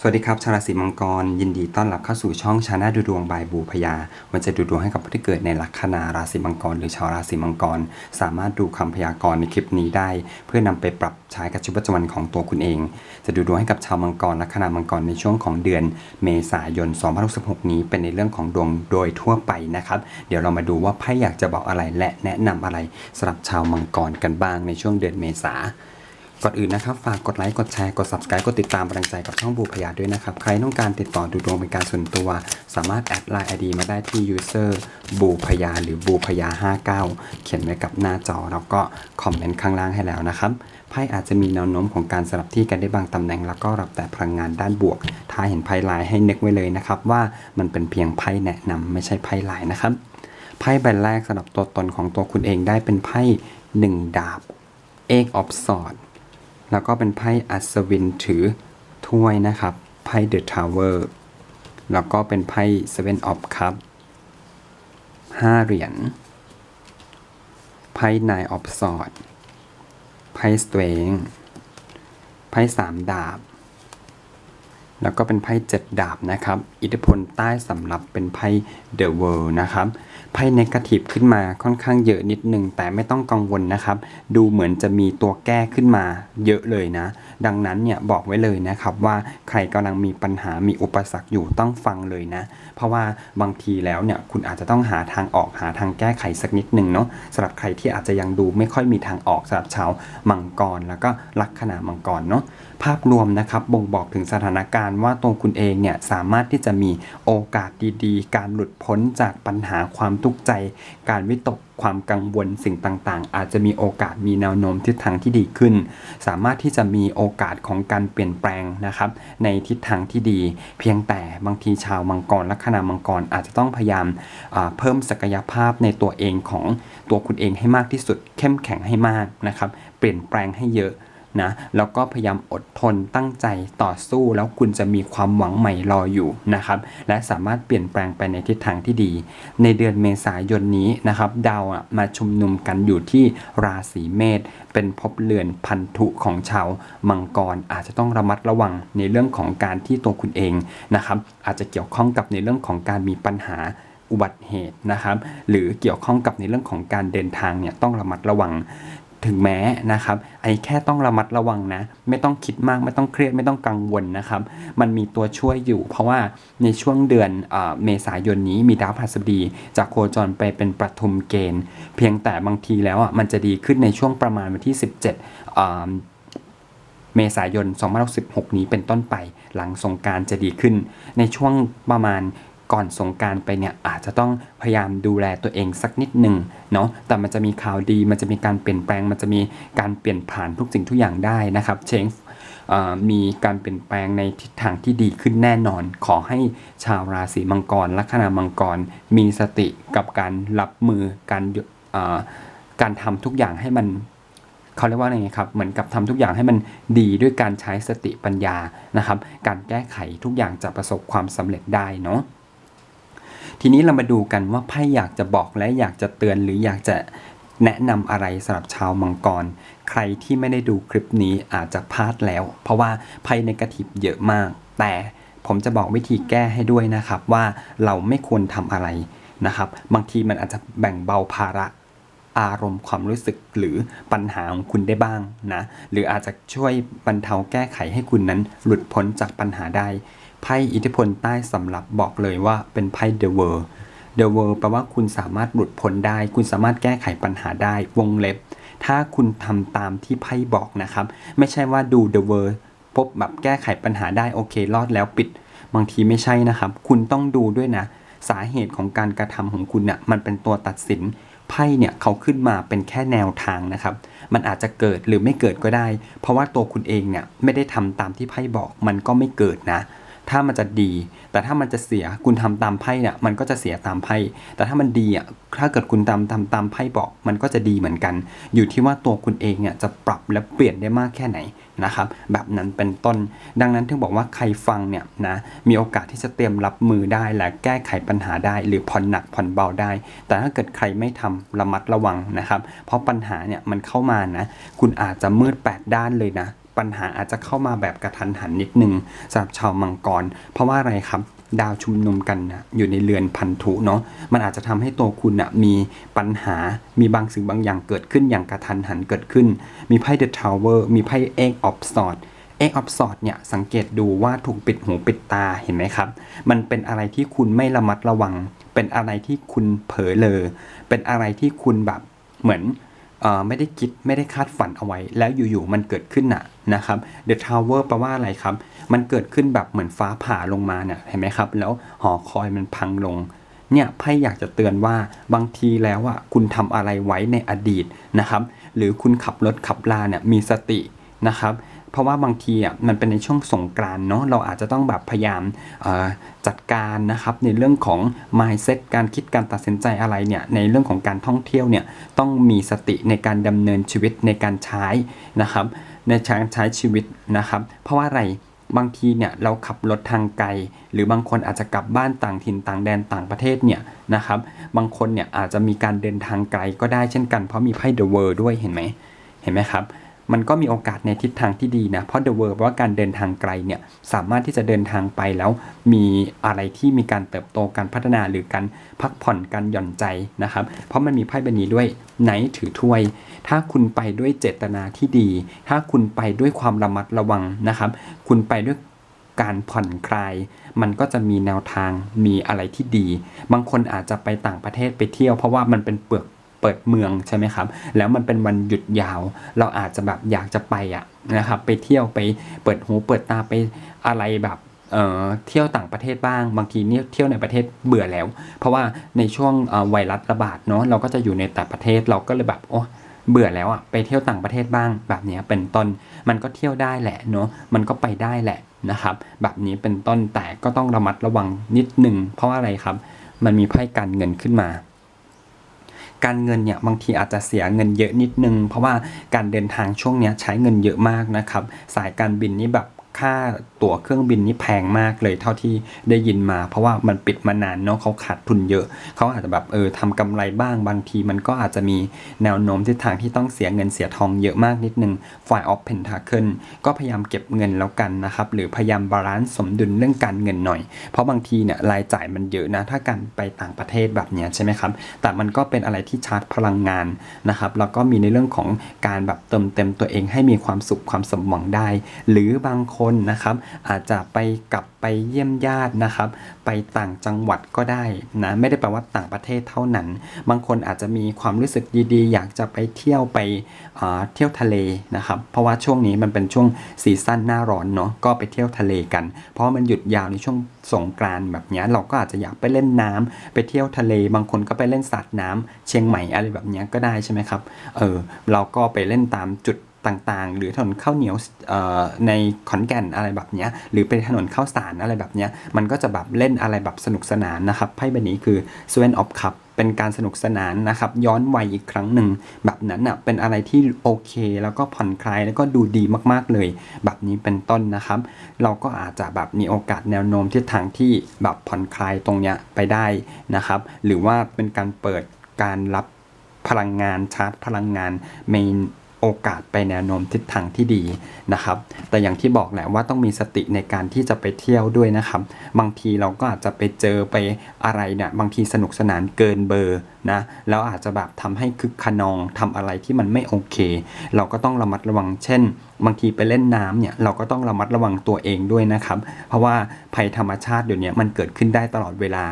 สวัสดีครับ ชาวราศีมังกร ยินดีต้อนรับเข้าสู่ช่องชาแนลดูดวงบายบูพยา มันจะดูดวงให้กับผู้ที่เกิดในลัคนาราศีมังกร หรือชาวราศีมังกร สามารถดูคำพยากรณ์ในคลิปนี้ได้ เพื่อนำไปปรับใช้กับชีวิตประจำวันของตัวคุณเอง จะดูดวงให้กับชาวมังกรลัคนามังกรในช่วงของเดือน เมษายน2066 นี้เป็นในเรื่องของดวงโดยทั่วไปนะครับ เดี๋ยวเรามาดูว่าไพ่อยากจะบอกอะไรและแนะนำอะไรสำหรับชาวมังกรกันบ้างในช่วงเดือนเมษา ก่อนอื่นนะครับ ฝากกดไลค์ กดแชร์ กด subscribe กดติดตามกำลังใจกับช่องบูพยาด้วยนะครับ ใครต้องการติดต่อดูดวงเป็นการส่วนตัว สามารถแอดไลน์ ID มาได้ที่ user บูพยาหรือบูพยา59 เขียนไว้กับหน้าจอ แล้วก็คอมเมนต์ข้างล่างให้แล้วนะครับ ไพ่อาจจะมีแนวโน้มของการสลับที่กันได้บางตำแหน่ง แล้วก็รับแต่พลังงานด้านบวก ถ้าเห็นไพ่ลายให้นึกไว้เลยนะครับว่ามันเป็นเพียงไพ่แนะนำไม่ใช่ไพ่ลายนะครับ ไพ่ใบแรกสำหรับตัวตนของตัวคุณเองได้เป็นไพ่หนึ่งดาบ Eight of Swords แล้วก็เป็นไพ่อัศวินถือถ้วยนะครับ ไพ่เดอะทาวเวอร์แล้วก็เป็นไพ่เซเว่นออฟคัพห้าเหรียญ ไพ่นายออฟสอด ไพ่สเตวงไพ่สามดาบ แล้วก็เป็นไพ่เจ็ดดาบนะครับ อิทธิพลใต้สำหรับเป็นไพ่เดอะเวิลด์นะครับ ไพ่เนกาทีฟขึ้นมาค่อนข้างเยอะนิดหนึ่งแต่ไม่ต้องกังวลนะครับ ดูเหมือนจะมีตัวแก้ขึ้นมาเยอะเลยนะ ดังนั้นเนี่ยบอกไว้เลยนะครับว่าใครกำลังมีปัญหามีอุปสรรคอยู่ต้องฟังเลยนะ เพราะว่าบางทีแล้วเนี่ยคุณอาจจะต้องหาทางออกหาทางแก้ไขสักนิดหนึ่งเนาะสำหรับใครที่อาจจะยังดูไม่ค่อยมีทางออกสำหรับชาวมังกรแล้วก็ลัคนามังกรเนาะภาพรวมนะครับบ่งบอกถึงสถานการณ์ว่าตัวคุณเองเนี่ยสามารถที่จะมีโอกาสดีๆ การหลุดพ้นจากปัญหาความทุกข์ใจ การวิตกความกังวลสิ่งต่างๆ อาจจะมีโอกาสมีแนวโน้มทิศทางที่ดีขึ้น สามารถที่จะมีโอกาสของการเปลี่ยนแปลงนะครับในทิศทางที่ดี เพียงแต่บางทีชาวมังกรลัคนามังกรอาจจะต้องพยายามเพิ่มศักยภาพในตัวเองของตัวคุณเองให้มากที่สุด เข้มแข็งให้มากนะครับเปลี่ยนแปลงให้เยอะ นะแล้วก็พยายามอดทนตั้งใจต่อสู้แล้วคุณจะมีความหวังใหม่รออยู่นะครับและสามารถเปลี่ยนแปลงไปในทิศทางที่ดี ในเดือนเมษายนนี้นะครับดาวมาชุมนุมกันอยู่ที่ราศีเมษเป็นภพเรือนพันธุของชาวมังกรอาจจะต้องระมัดระวังในเรื่องของการที่ตัวคุณเองนะครับอาจจะเกี่ยวข้องกับในเรื่องของการมีปัญหาอุบัติเหตุนะครับ หรือเกี่ยวข้องกับในเรื่องของการเดินทางเนี่ยต้องระมัดระวัง ถึงแม้นะครับไอ้แค่ต้องระมัดระวังนะ ไม่ต้องคิดมากไม่ต้องเครียดไม่ต้องกังวลนะครับ มันมีตัวช่วยอยู่ เพราะว่าในช่วงเดือนเอเมษายนนี้มีดาวพฤหัสบดี จากโคจรไปเป็นประทุมเกณฑ์ เพียงแต่บางทีแล้วอะมันจะดีขึ้นในช่วงประมาณวันที่ 17อ่าเมษายน2016นี้เป็นต้นไป หลังสงการจะดีขึ้น ในช่วงประมาณ ก่อนสงการไปเนี่ยอาจจะต้องพยายามดูแลตัวเองสักนิดหนึ่งเนาะแต่มันจะมีข่าวดีมันจะมีการเปลี่ยนแปลง มันจะมีการเปลี่ยนผ่านทุกสิ่งทุกอย่างได้นะครับเชงมีการเปลี่ยนแปลงในทิศทางที่ดีขึ้นแน่นอน ขอให้ชาวราศีมังกรลัคนามังกร มีสติกับการรับมือการการทำทุกอย่างให้มันเขาเรียกว่าไงครับ เหมือนกับทำทุกอย่างให้มันดีด้วยการใช้สติปัญญานะครับ การแก้ไขทุกอย่างจะประสบความสำเร็จได้เนาะ ทีนี้เรามาดูกันว่าไพ่อยากจะบอกและอยากจะเตือนหรืออยากจะแนะนำอะไรสำหรับชาวมังกร ใครที่ไม่ได้ดูคลิปนี้อาจจะพลาดแล้ว เพราะว่าไพ่ในกาทีฟเยอะมาก แต่ผมจะบอกวิธีแก้ให้ด้วยนะครับว่าเราไม่ควรทำอะไรนะครับ บางทีมันอาจจะแบ่งเบาภาระอารมณ์ความรู้สึกหรือปัญหาของคุณได้บ้างนะ หรืออาจจะช่วยบรรเทาแก้ไขให้คุณนั้นหลุดพ้นจากปัญหาได้ ไพ่อิทธิพลใต้สำหรับบอกเลยว่าเป็นไพ่ The World The World แปลว่าคุณสามารถหลุดพ้นได้ คุณสามารถแก้ไขปัญหาได้วงเล็บ ถ้าคุณทำตามที่ไพ่บอกนะครับ ไม่ใช่ว่าดู The World ปุ๊บแบบแก้ไขปัญหาได้โอเครอดแล้วปิด บางทีไม่ใช่นะครับ คุณต้องดูด้วยนะ สาเหตุของการกระทำของคุณนะ่ะมันเป็นตัวตัดสินไพ่เนี่ยเขาขึ้นมาเป็นแค่แนวทางนะครับ มันอาจจะเกิดหรือไม่เกิดก็ได้ เพราะว่าตัวคุณเองเนี่ยไม่ได้ทำตามที่ไพ่บอกมันก็ไม่เกิดนะ ถ้ามันจะดี แต่ถ้ามันจะเสียคุณทำตามไพ่เนี่ยมันก็จะเสียตามไพ่แต่ถ้ามันดีอะถ้าเกิดคุณตามตามตามไพ่บอกมันก็จะดีเหมือนกัน อยู่ที่ว่าตัวคุณเองเนี่ยจะปรับและเปลี่ยนได้มากแค่ไหนนะครับแบบนั้นเป็นต้น ดังนั้นถึงบอกว่าใครฟังเนี่ยนะมีโอกาสที่จะเตรียมรับมือได้และแก้ไขปัญหาได้ หรือผ่อนหนักผ่อนเบาได้ แต่ถ้าเกิดใครไม่ทำระมัดระวังนะครับ เพราะปัญหาเนี่ยมันเข้ามานะคุณอาจจะมืดแปดด้านเลยนะ ปัญหาอาจจะเข้ามาแบบกระทันหันนิดนึงสำหรับชาวมังกร เพราะว่าอะไรครับดาวชุมนุมกันนะอยู่ในเรือนพันธุเนาะมันอาจจะทำให้ตัวคุณนะมีปัญหามีบางสิ่งบางอย่างเกิดขึ้นอย่างกระทันหันเกิดขึ้น มีไพ่ The Tower มีไพ่ Egg of Swords เอ็กออฟสอดเนี่ยสังเกตดูว่าถูกปิดหูปิดตาเห็นไหมครับ มันเป็นอะไรที่คุณไม่ระมัดระวัง เป็นอะไรที่คุณเผลอเลอเป็นอะไรที่คุณแบบเหมือน ไม่ได้คิดไม่ได้คาดฝันเอาไว้ แล้วอยู่ๆมันเกิดขึ้นน่ะนะครับ The Tower แปลว่าอะไรครับ มันเกิดขึ้นแบบเหมือนฟ้าผ่าลงมาเนี่ยเห็นไหมครับ แล้วหอคอยมันพังลงเนี่ยไพ่อยากจะเตือนว่าบางทีแล้วอะคุณทำอะไรไว้ในอดีตนะครับ หรือคุณขับรถขับลาเนี่ยมีสตินะครับ เพราะว่าบางทีอะมันเป็นในช่วงสงกรานเนาะเราอาจจะต้องแบบพยายามจัดการนะครับในเรื่องของ mindset การคิดการตัดสินใจอะไรเนี่ยในเรื่องของการท่องเที่ยวเนี่ยต้องมีสติในการดำเนินชีวิตในการใช้นะครับ ในการใช้ชีวิตนะครับ เพราะว่าอะไรบางทีเนี่ยเราขับรถทางไกล หรือบางคนอาจจะกลับบ้านต่างถิ่นต่างแดนต่างประเทศเนี่ยนะครับบางคนเนี่ยอาจจะมีการเดินทางไกลก็ได้เช่นกันเพราะมีไพ่ The World ด้วยเห็นไหมเห็นไหมครับ มันก็มีโอกาสในทิศทางที่ดีนะ เพราะ The World ว่าการเดินทางไกลเนี่ยสามารถที่จะเดินทางไปแล้วมีอะไรที่มีการเติบโตการพัฒนาหรือการพักผ่อนการหย่อนใจนะครับ เพราะมันมีไพ่ใบนี้ด้วยไหนถือถ้วย ถ้าคุณไปด้วยเจตนาที่ดี ถ้าคุณไปด้วยความระมัดระวังนะครับ คุณไปด้วยการผ่อนคลาย มันก็จะมีแนวทางมีอะไรที่ดี บางคนอาจจะไปต่างประเทศไปเที่ยว เพราะว่ามันเป็นเปลือก เปิดเมืองใช่ไหมครับ แล้วมันเป็นวันหยุดยาว เราอาจจะแบบอยากจะไปอะนะครับไปเที่ยวไปเปิดหูเปิดตาไปอะไรแบบเอ่อเที่ยวต่างประเทศบ้าง บางทีเนี่ยเที่ยวในประเทศเบื่อแล้ว เพราะว่าในช่วงไวรัสระบาดเนาะเราก็จะอยู่ในแต่ประเทศเราก็เลยแบบโอ้เบื่อแล้วอะไปเที่ยวต่างประเทศบ้าง แบบนี้เป็นต้นมันก็เที่ยวได้แหละเนาะมันก็ไปได้แหละนะครับ แบบนี้เป็นต้นแต่ก็ต้องระมัดระวังนิดหนึ่งเพราะว่าอะไรครับ มันมีไพ่การเงินขึ้นมา การเงินเนี่ยบางทีอาจจะเสียเงินเยอะนิดนึง เพราะว่าการเดินทางช่วงนี้ใช้เงินเยอะมากนะครับ สายการบินนี่แบบ ค่าตั๋วเครื่องบินนี่แพงมากเลยเท่าที่ได้ยินมา เพราะว่ามันปิดมานานเนาะเขาขาดทุนเยอะ เขาอาจจะแบบเออทำกำไรบ้างบางทีมันก็อาจจะมีแนวโน้มทิศทางที่ต้องเสียเงินเสียทองเยอะมากนิดนึงฝ่ายออฟเพนทาเคิลก็พยายามเก็บเงินแล้วกันนะครับ หรือพยายามบาลานซ์สมดุลเรื่องการเงินหน่อย เพราะบางทีเนี่ยรายจ่ายมันเยอะนะถ้าการไปต่างประเทศแบบเนี้ยใช่ไหมครับ แต่มันก็เป็นอะไรที่ชาร์จพลังงานนะครับแล้วก็มีในเรื่องของการแบบเติมเต็มตัวเองให้มีความสุขความสมหวังได้ หรือบางคนนะครับ อาจจะไปกลับไปเยี่ยมญาตินะครับ ไปต่างจังหวัดก็ได้นะไม่ได้แปลว่าต่างประเทศเท่านั้น บางคนอาจจะมีความรู้สึกดีๆ อยากจะไปเที่ยวไปเที่ยวทะเลนะครับ เพราะว่าช่วงนี้มันเป็นช่วงซีซั่นหน้าร้อนเนาะก็ไปเที่ยวทะเลกัน เพราะมันหยุดยาวในช่วงสงกรานแบบนี้เราก็อาจจะอยากไปเล่นน้ำไปเที่ยวทะเล บางคนก็ไปเล่นสาดน้ำเชียงใหม่อะไรแบบนี้ก็ได้ใช่ไหมครับเออเราก็ไปเล่นตามจุด ต่างๆ หรือถนนข้าวเหนียวในขอนแก่นอะไรแบบเนี้ยหรือเป็นถนนข้าวสารอะไรแบบเนี้ยมันก็จะแบบเล่นอะไรแบบสนุกสนานนะครับไพ่ใบนี้คือ s w e n of Cup เป็นการสนุกสนานนะครับ ย้อนวัยอีกครั้งหนึ่งแบบนั้นอะเป็นอะไรที่โอเค แล้วก็ผ่อนคลายแล้วก็ดูดีมากๆเลย แบบนี้เป็นต้นนะครับ เราก็อาจจะแบบมีโอกาสแนวโน้มทิศทางที่แบบผ่อนคลายตรงเนี้ยไปได้นะครับ หรือว่าเป็นการเปิดการรับพลังงานชาร์จพลังงานเมี โอกาสไปแนวโน้มทิศทางที่ดีนะครับ แต่อย่างที่บอกแหละว่าต้องมีสติในการที่จะไปเที่ยวด้วยนะครับ บางทีเราก็อาจจะไปเจอไปอะไรเนี่ยบางทีสนุกสนานเกินเบอร์นะแล้วอาจจะแบบทำให้คึกขนองทำอะไรที่มันไม่โอเค เราก็ต้องระมัดระวังเช่น บางทีไปเล่นน้ำเนี่ยเราก็ต้องระมัดระวังตัวเองด้วยนะครับ เพราะว่าภัยธรรมชาติเดี๋ยวนี้มันเกิดขึ้นได้ตลอดเวลา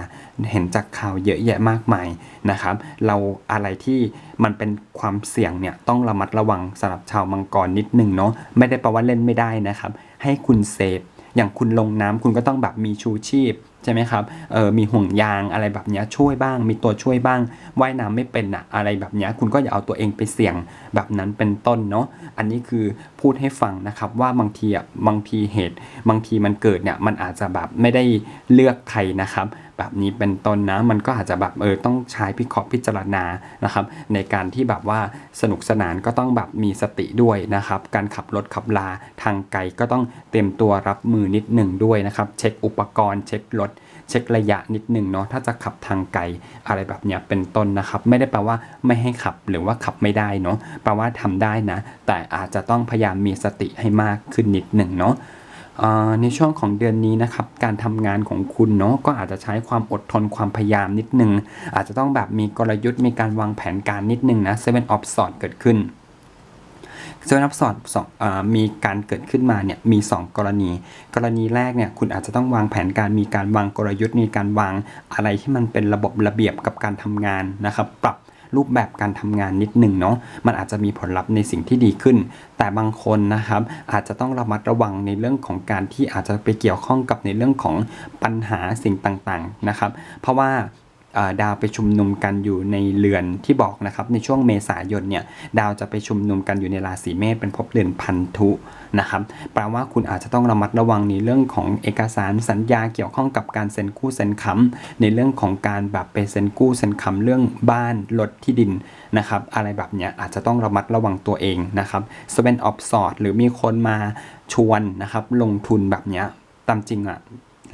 เห็นจากข่าวเยอะแยะมากมายนะครับ เราอะไรที่มันเป็นความเสี่ยงเนี่ยต้องระมัดระวังสำหรับชาวมังกรนิดนึงเนาะไม่ได้แปลว่าเล่นไม่ได้นะครับ ให้คุณเซฟ อย่างคุณลงน้ำคุณก็ต้องแบบมีชูชีพใช่ไหมครับเออมีห่วงยางอะไรแบบนี้ช่วยบ้าง มีตัวช่วยบ้างว่ายน้ำไม่เป็นอะอะไรแบบนี้คุณก็อย่าเอาตัวเองไปเสี่ยงแบบนั้นเป็นต้นเนาะอันนี้คือพูดให้ฟังนะครับว่าบางทีอะบางทีเหตุ บางทีมันเกิดเนี่ยมันอาจจะแบบไม่ได้เลือกใครนะครับ แบบนี้เป็นต้นนะมันก็อาจจะแบบเออต้องใช้พิเคราะห์พิจารณานะครับ ในการที่แบบว่าสนุกสนานก็ต้องแบบมีสติด้วยนะครับ การขับรถขับลาทางไกลก็ต้องเตรียมตัวรับมือนิดหนึ่งด้วยนะครับ เช็คอุปกรณ์ เช็ครถเช็คระยะนิดหนึ่งเนาะถ้าจะขับทางไกลอะไรแบบเนี้ยเป็นต้นนะครับ ไม่ได้แปลว่าไม่ให้ขับหรือว่าขับไม่ได้เนาะแปลว่าทำได้นะ แต่อาจจะต้องพยายามมีสติให้มากขึ้นนิดหนึ่งเนาะ ในช่วงของเดือนนี้นะครับการทำงานของคุณเนาะก็อาจจะใช้ความอดทนความพยายามนิดนึง อาจจะต้องแบบมีกลยุทธ์มีการวางแผนการนิดนึงนะ Seven of Swords เกิดขึ้น Seven of Swords สองอามีการเกิดขึ้นมาเนี่ยมี 2 กรณี กรณีแรกเนี่ยคุณอาจจะต้องวางแผนการมีการวางกลยุทธ์มีการวางอะไรที่มันเป็นระบบระเบียบกับการทำงานนะครับ ปรับ รูปแบบการทำงานนิดหนึ่งเนาะมันอาจจะมีผลลัพธ์ในสิ่งที่ดีขึ้น แต่บางคนนะครับอาจจะต้องระมัดระวังในเรื่องของการที่อาจจะไปเกี่ยวข้องกับในเรื่องของปัญหาสิ่งต่างๆนะครับ เพราะว่า ดาวไปชุมนุมกันอยู่ในเรือนที่บอกนะครับในช่วงเมษายนเนี่ยดาวจะไปชุมนุมกันอยู่ในราศีเมษเป็นภพเดือนพันธุนะครับแปลว่าคุณอาจจะต้องระมัดระวังในเรื่องของเอกสารสัญญาเกี่ยวข้องกับการเซ็นกู้เซ็นค้ำในเรื่องของการแบบไปเซ็นกู้เซ็นค้ำเรื่องบ้านรถที่ดินนะครับอะไรแบบเนี้ยอาจจะต้องระมัดระวังตัวเองนะครับ Seven of Swords หรือมีคนมาชวนนะครับลงทุนแบบเนี้ยตามจริงอะ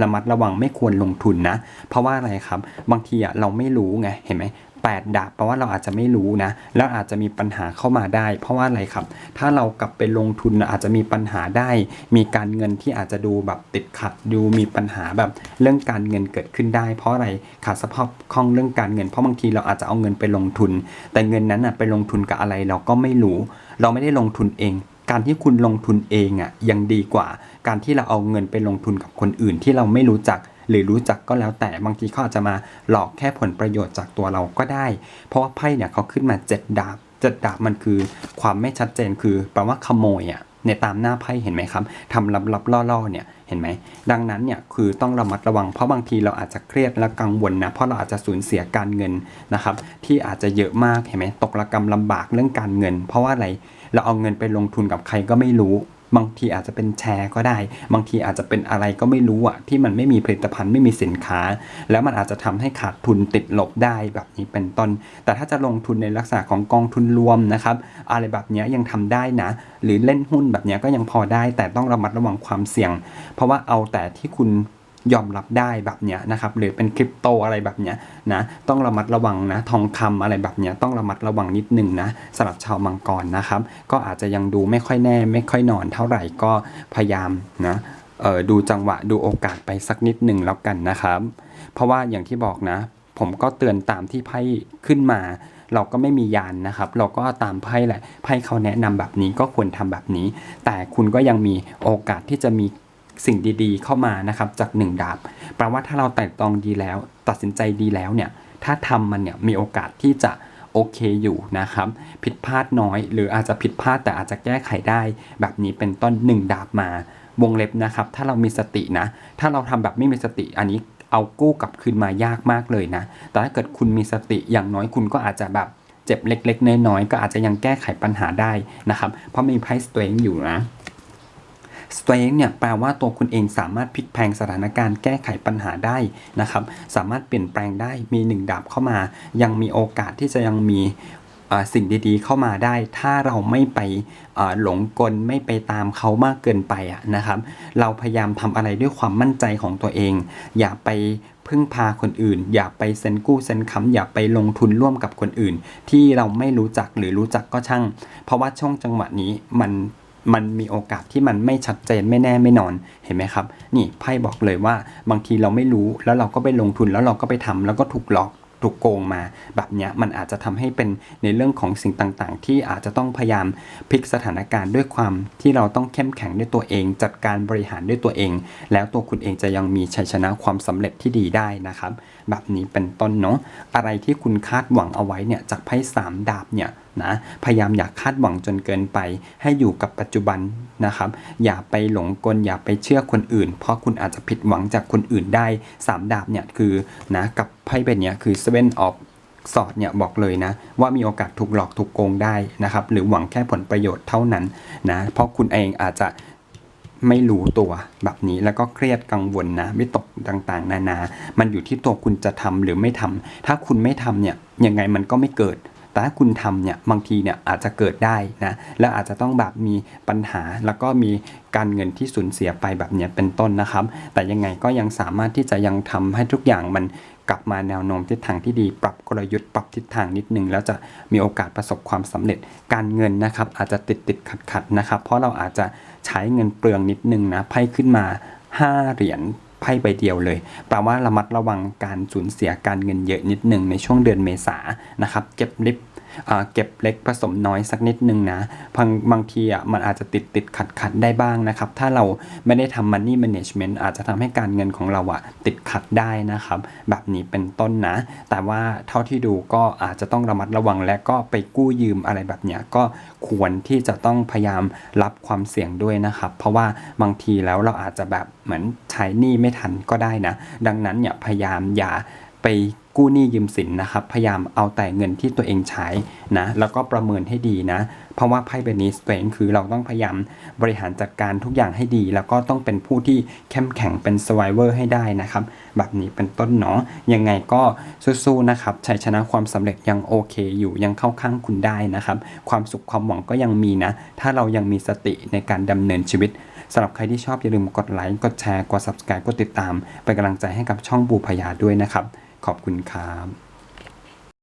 ระมัดระวังไม่ควรลงทุนนะ เพราะว่าอะไรครับ บางทีอะเราไม่รู้ไงเห็นไหมแปดดาบแปลว่าเราอาจจะไม่รู้นะ แล้วอาจจะมีปัญหาเข้ามาได้ เพราะว่าอะไรครับ ถ้าเรากลับไปลงทุนอาจจะมีปัญหาได้ มีการเงินที่อาจจะดูแบบติดขัดดูมีปัญหาแบบเรื่องการเงินเกิดขึ้นได้ เพราะอะไรขาดสภาพคล่องเรื่องการเงิน เพราะบางทีเราอาจจะเอาเงินไปลงทุน แต่เงินนั้นอะไปลงทุนกับอะไรเราก็ไม่รู้ เราไม่ได้ลงทุนเอง การที่คุณลงทุนเองอะยังดีกว่า การที่เราเอาเงินไปลงทุนกับคนอื่นที่เราไม่รู้จัก หรือรู้จักก็แล้วแต่บางทีเขาอาจจะมาหลอกแค่ผลประโยชน์จากตัวเราก็ได้ เพราะว่าไพ่เนี่ยเขาขึ้นมาเจ็ดดาบเจ็ดดาบมันคือความไม่ชัดเจนคือแปลว่าขโมยอะในตามหน้าไพ่เห็นไหมครับทำลับๆล่อๆเนี่ยเห็นไหมดังนั้นเนี่ยคือต้องระมัดระวังเพราะบางทีเราอาจจะเครียดและกังวลนะเพราะเราอาจจะสูญเสียการเงินนะครับที่อาจจะเยอะมากเห็นไหมตกระกรรมลำบากเรื่องการเงิน เพราะว่าอะไร เราเอาเงินไปลงทุนกับใครก็ไม่รู้ บางทีอาจจะเป็นแชร์ก็ได้ บางทีอาจจะเป็นอะไรก็ไม่รู้อะที่มันไม่มีผลิตภัณฑ์ไม่มีสินค้า แล้วมันอาจจะทำให้ขาดทุนติดลบได้แบบนี้เป็นต้น แต่ถ้าจะลงทุนในลักษณะของกองทุนรวมนะครับ อะไรแบบเนี้ยยังทำได้นะ หรือเล่นหุ้นแบบเนี้ยก็ยังพอได้ แต่ต้องระมัดระวังความเสี่ยง เพราะว่าเอาแต่ที่คุณ ยอมรับได้แบบเนี้ยนะครับหรือเป็นคริปโตอะไรแบบเนี้ยนะต้องระมัดระวังนะทองคำอะไรแบบเนี้ยต้องระมัดระวังนิดนึงนะสำหรับชาวมังกรนะครับ ก็อาจจะยังดูไม่ค่อยแน่ ไม่ค่อยนอนเท่าไหร่ก็พยายามนะเออดูจังหวะดูโอกาสไปสักนิดหนึ่งแล้วกันนะครับ เพราะว่าอย่างที่บอกนะ ผมก็เตือนตามที่ไพ่ขึ้นมา เราก็ไม่มียานนะครับ เราก็ตามไพ่แหละไพ่เขาแนะนำแบบนี้ก็ควรทำแบบนี้ แต่คุณก็ยังมีโอกาสที่จะมี สิ่งดีๆ เข้ามานะครับจากหนึ่งดาบแปลว่าถ้าเราแต่ตองดีแล้ว ตัดสินใจดีแล้วเนี่ยถ้าทำมันเนี่ยมีโอกาสที่จะโอเคอยู่นะครับ ผิดพลาดน้อย หรืออาจจะผิดพลาดแต่อาจจะแก้ไขได้ แบบนี้เป็นต้นหนึ่งดาบมาวงเล็บนะครับ ถ้าเรามีสตินะ ถ้าเราทำแบบไม่มีสติอันนี้เอากู้กลับคืนมายากมากเลยนะ แต่ถ้าเกิดคุณมีสติอย่างน้อยคุณก็อาจจะแบบเจ็บเล็ก ๆ น้อยๆก็อาจจะยังแก้ไขปัญหาได้นะครับ เพราะมีไพ่สเตรนอยู่นะ strength เนี่ยแปลว่าตัวคุณเองสามารถพลิกแพลงสถานการณ์แก้ไขปัญหาได้นะครับ สามารถเปลี่ยนแปลงได้มีหนึ่งดาบเข้ามา ยังมีโอกาสที่จะยังมีสิ่งดีๆเข้ามาได้ ถ้าเราไม่ไปหลงกลไม่ไปตามเขามากเกินไปอะนะครับ เราพยายามทำอะไรด้วยความมั่นใจของตัวเอง อย่าไปพึ่งพาคนอื่น อย่าไปเซ็นกู้เซ็นค้ำอย่าไปลงทุนร่วมกับคนอื่น ที่เราไม่รู้จักหรือรู้จักก็ช่าง เพราะว่าช่วงจังหวะนี้มัน มันมีโอกาสที่มันไม่ชัดเจนไม่แน่ไม่นอนเห็นไหมครับ นี่ไพ่บอกเลยว่าบางทีเราไม่รู้แล้วเราก็ไปลงทุนแล้วเราก็ไปทำแล้วก็ถูกหลอกถูกโกงมา แบบเนี้ยมันอาจจะทำให้เป็นในเรื่องของสิ่งต่างๆ ที่อาจจะต้องพยายามพลิกสถานการณ์ด้วยความที่เราต้องเข้มแข็งด้วยตัวเอง จัดการบริหารด้วยตัวเอง แล้วตัวคุณเองจะยังมีชัยชนะความสำเร็จที่ดีได้นะครับ แบบนี้เป็นต้นเนาะอะไรที่คุณคาดหวังเอาไว้เนี่ยจากไพ่สามดาบเนี่ยนะพยายามอย่าคาดหวังจนเกินไป ให้อยู่กับปัจจุบันนะครับ อย่าไปหลงกลอย่าไปเชื่อคนอื่น เพราะคุณอาจจะผิดหวังจากคนอื่นได้สามดาบเนี่ยคือนะกับไพ่ใบเนี้ยคือ seven of สอดเนี่ยบอกเลยนะ ว่ามีโอกาสถูกหลอกถูกโกงได้นะครับหรือหวังแค่ผลประโยชน์เท่านั้นนะเพราะคุณเองอาจจะไม่รู้ตัวแบบนี้แล้วก็เครียดกังวลนะวิตกต่างๆ นานา มันอยู่ที่ตัวคุณจะทำหรือไม่ทำถ้าคุณไม่ทำเนี่ยยังไงมันก็ไม่เกิด แต่ถ้าคุณทำเนี่ยบางทีเนี่ยอาจจะเกิดได้นะแล้วอาจจะต้องแบบมีปัญหาแล้วก็มีการเงินที่สูญเสียไปแบบเนี้ยเป็นต้นนะครับ แต่ยังไงก็ยังสามารถที่จะยังทำให้ทุกอย่างมันกลับมาแนวโน้มทิศทางที่ดี ปรับกลยุทธ์ปรับทิศทางนิดนึง แล้วจะมีโอกาสประสบความสำเร็จการเงินนะครับ อาจจะติดติดขัดขัดนะครับ เพราะเราอาจจะใช้เงินเปลืองนิดนึงนะไพ่ขึ้นมา 5 เหรียญ ไพ่ใบเดียวเลยแปลว่าระมัดระวังการสูญเสียการเงินเยอะนิดหนึ่งในช่วงเดือนเมษานะครับเก็บลิฟ เก็บเล็กผสมน้อยสักนิดนึงนะบางบางทีอะมันอาจจะติดติดขัดขัดได้บ้างนะครับ ถ้าเราไม่ได้ทำ money management อาจจะทำให้การเงินของเราอะติดขัดได้นะครับ แบบนี้เป็นต้นนะ แต่ว่าเท่าที่ดูก็อาจจะต้องระมัดระวังและก็ไปกู้ยืมอะไรแบบเนี้ยก็ควรที่จะต้องพยายามรับความเสี่ยงด้วยนะครับ เพราะว่าบางทีแล้วเราอาจจะแบบเหมือนใช้หนี้ไม่ทันก็ได้นะ ดังนั้นเนี่ยพยายามอย่าไป กู้หนี้ยืมสินนะครับ พยายามเอาแต่เงินที่ตัวเองใช้นะ แล้วก็ประเมินให้ดีนะ เพราะว่าไพ่เบนิสเวนคือเราต้องพยายามบริหารจัดการทุกอย่างให้ดี แล้วก็ต้องเป็นผู้ที่เข้มแข็งเป็นสไวเวอร์ให้ได้นะครับ แบบนี้เป็นต้นเนาะ ยังไงก็สู้ๆนะครับ ชัยชนะความสำเร็จยังโอเคอยู่ยังเข้าข้างคุณได้นะครับ ความสุขความหวังก็ยังมีนะ ถ้าเรายังมีสติในการดำเนินชีวิตสำหรับใครที่ชอบอย่าลืมกดไลค์ กดแชร์ กด subscribe กดติดตาม เป็นกำลังใจให้กับช่องบูพยาด้วยนะครับ ขอบคุณครับ